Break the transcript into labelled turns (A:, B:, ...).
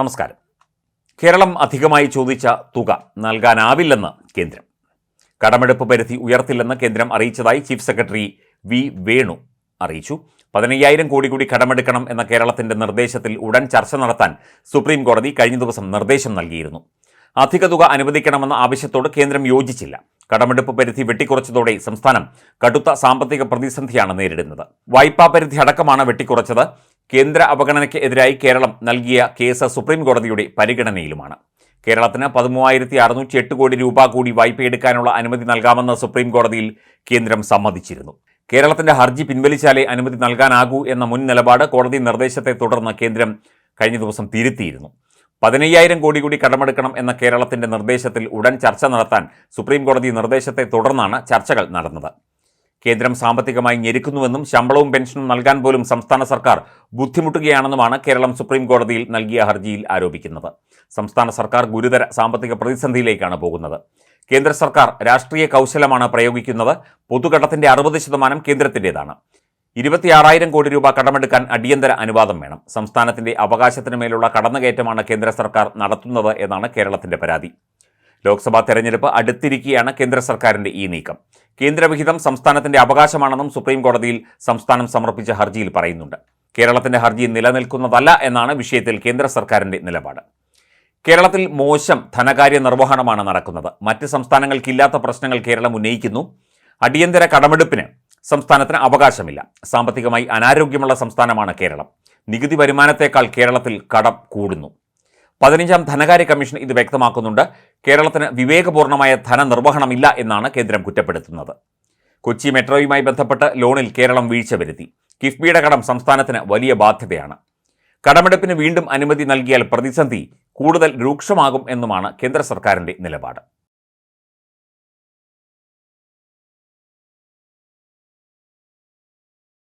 A: നമസ്കാരം. കേരളം അധികമായി ചോദിച്ച തുക നൽകാനാവില്ലെന്ന് കേന്ദ്രം. കടമെടുപ്പ് പരിധി ഉയർത്തില്ലെന്ന് കേന്ദ്രം അറിയിച്ചതായി ചീഫ് സെക്രട്ടറി വി വേണു അറിയിച്ചു. പതിനയ്യായിരം കോടി കൂടി കടമെടുക്കണം എന്ന കേരളത്തിന്റെ നിർദ്ദേശത്തിൽ ഉടൻ ചർച്ച നടത്താൻ സുപ്രീം കോടതി കഴിഞ്ഞ ദിവസം നിർദ്ദേശം നൽകിയിരുന്നു. അധിക തുക അനുവദിക്കണമെന്ന ആവശ്യത്തോട് കേന്ദ്രം യോജിച്ചില്ല. കടമെടുപ്പ് പരിധി വെട്ടിക്കുറച്ചതോടെ സംസ്ഥാനം കടുത്ത സാമ്പത്തിക പ്രതിസന്ധിയാണ് നേരിടുന്നത്. വായ്പാ പരിധി അടക്കമാണ് വെട്ടിക്കുറച്ചത്. കേന്ദ്ര അവഗണനയ്ക്കെതിരായി കേരളം നൽകിയ കേസ് സുപ്രീം കോടതിയുടെ പരിഗണനയിലുമാണ്. കേരളത്തിന് പതിമൂവായിരത്തി അറുന്നൂറ്റി എട്ട് കോടി രൂപ കൂടി വായ്പയെടുക്കാനുള്ള അനുമതി നൽകാമെന്ന് സുപ്രീം കോടതിയിൽ കേന്ദ്രം സമ്മതിച്ചിരുന്നു. കേരളത്തിന്റെ ഹർജി പിൻവലിച്ചാലേ അനുമതി നൽകാനാകൂ എന്ന മുൻ നിലപാട് കോടതി നിർദ്ദേശത്തെ തുടർന്ന് കേന്ദ്രം കഴിഞ്ഞ ദിവസം തിരുത്തിയിരുന്നു. പതിനയ്യായിരം കോടി കൂടി കടമെടുക്കണം എന്ന കേരളത്തിന്റെ നിർദ്ദേശത്തിൽ ഉടൻ ചർച്ച നടത്താൻ സുപ്രീം കോടതി നിർദ്ദേശത്തെ തുടർന്നാണ് ചർച്ചകൾ നടന്നത്. കേന്ദ്രം സാമ്പത്തികമായി ഞെരുക്കുന്നുവെന്നും ശമ്പളവും പെൻഷനും നൽകാൻ പോലും സംസ്ഥാന സർക്കാർ ബുദ്ധിമുട്ടുകയാണെന്നുമാണ് കേരളം സുപ്രീം കോടതിയിൽ നൽകിയ ഹർജിയിൽ ആരോപിക്കുന്നത്. സംസ്ഥാന സർക്കാർ ഗുരുതര സാമ്പത്തിക പ്രതിസന്ധിയിലേക്കാണ് പോകുന്നത്. കേന്ദ്ര സർക്കാർ രാഷ്ട്രീയ കൗശലമാണ് പ്രയോഗിക്കുന്നത്. പൊതുകടത്തിന്റെ അറുപത് ശതമാനം കേന്ദ്രത്തിന്റെതാണ് ഇരുപത്തിയാറായിരം കോടി രൂപ കടമെടുക്കാൻ അടിയന്തര അനുവാദം വേണം. സംസ്ഥാനത്തിന്റെ അവകാശത്തിനുമേലുള്ള കടന്നുകയറ്റമാണ് കേന്ദ്ര സർക്കാർ നടത്തുന്നത് എന്നാണ് കേരളത്തിന്റെ പരാതി. ലോക്സഭാ തെരഞ്ഞെടുപ്പ് അടുത്തിരിക്കുകയാണ് കേന്ദ്ര സർക്കാരിന്റെ ഈ നീക്കം. കേന്ദ്രവിഹിതം സംസ്ഥാനത്തിന്റെ അവകാശമാണെന്നും സുപ്രീം കോടതിയിൽ സംസ്ഥാനം സമർപ്പിച്ച ഹർജിയിൽ പറയുന്നുണ്ട്. കേരളത്തിന്റെ ഹർജി നിലനിൽക്കുന്നതല്ല എന്നാണ് വിഷയത്തിൽ കേന്ദ്ര സർക്കാരിന്റെ നിലപാട്. കേരളത്തിൽ മോശം ധനകാര്യ നിർവഹണമാണ് നടക്കുന്നത്. മറ്റ് സംസ്ഥാനങ്ങൾക്കില്ലാത്ത പ്രശ്നങ്ങൾ കേരളം ഉന്നയിക്കുന്നു. അടിയന്തര കടമെടുപ്പിന് സംസ്ഥാനത്തിന് അവകാശമില്ല. സാമ്പത്തികമായി അനാരോഗ്യമുള്ള സംസ്ഥാനമാണ് കേരളം. നികുതി വരുമാനത്തേക്കാൾ കേരളത്തിൽ കടം കൂടുന്നു. പതിനഞ്ചാം ധനകാര്യ കമ്മീഷൻ ഇത് വ്യക്തമാക്കുന്നുണ്ട്. കേരളത്തിന് വിവേകപൂർണമായ ധനനിർവഹണമില്ല എന്നാണ് കേന്ദ്രം കുറ്റപ്പെടുത്തുന്നത്. കൊച്ചി മെട്രോയുമായി ബന്ധപ്പെട്ട് ലോണിൽ കേരളം വീഴ്ച വരുത്തി. കിഫ്ബിയുടെ കടം സംസ്ഥാനത്തിന് വലിയ ബാധ്യതയാണ്. കടമെടുപ്പിന് വീണ്ടും അനുമതി നൽകിയാൽ പ്രതിസന്ധി കൂടുതൽ രൂക്ഷമാകും എന്നുമാണ് കേന്ദ്ര സർക്കാരിന്റെ നിലപാട്.